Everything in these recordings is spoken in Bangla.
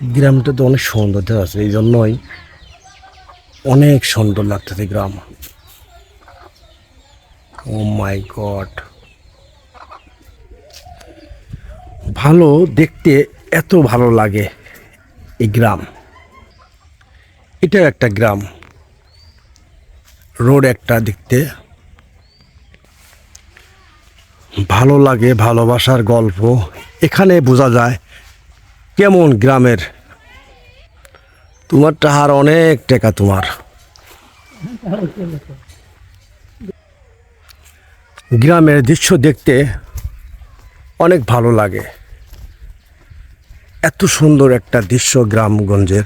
গ্রামটা তো অনেক সৌন্দর্য আছে, এই জন্যই অনেক সুন্দর লাগতেছে গ্রাম। ও মাই গড ভালো দেখতে এত ভালো লাগে এই গ্রাম। এটাও একটা গ্রাম। রোড একটা দেখতে। ভালো লাগে ভালোবাসার গল্প। এখানে বোঝা যায় কেমন গ্রামের? তোমার টাহার অনেক টাকা তোমার। গ্রামের দৃশ্য দেখতে অনেক ভালো লাগে। এত সুন্দর একটা দৃশ্য গ্রামগঞ্জের।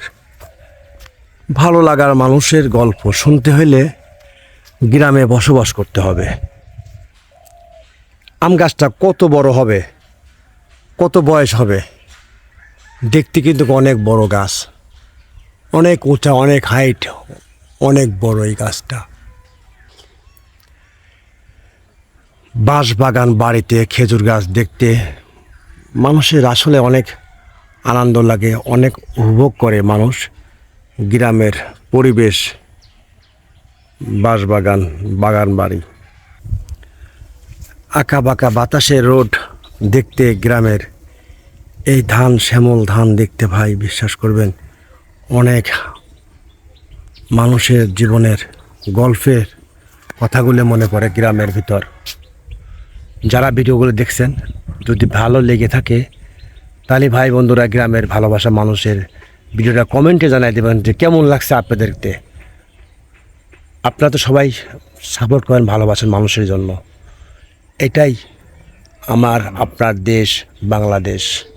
ভালো লাগার মানুষের গল্প শুনতে হলে গ্রামে বসবাস করতে হবে। আম গাছটা কত বড় হবে? কত বয়স হবে? দেখতে কিন্তু অনেক বড় গাছ। অনেক উঁচা, অনেক হাইট অনেক বড় এই গাছটা। বাঁশ বাগান বাড়িতে খেজুর গাছ দেখতে মানুষের আসলে অনেক আনন্দ লাগে, অনেক উপভোগ করে মানুষ। গ্রামের পরিবেশ, বাঁশবাগান, বাগান বাড়ি। আঁকা বাঁকা বাতাসের রোড দেখতে গ্রামের এই ধান, শ্যামল ধান দেখতে ভাই, বিশ্বাস করবেন, অনেক মানুষের জীবনের গল্পের কথাগুলো মনে পড়ে গ্রামের ভিতর। যারা ভিডিওগুলো দেখছেন, যদি ভালো লেগে থাকে, তাহলে ভাই বন্ধুরা, গ্রামের ভালোবাসা মানুষের ভিডিওটা কমেন্টে জানাই দেবেন যে কেমন লাগছে আপনাদেরকে। আপনারা তো সবাই সাপোর্ট করেন ভালোবাসেন মানুষের জন্য। এটাই আমার, আপনার দেশ, বাংলাদেশ।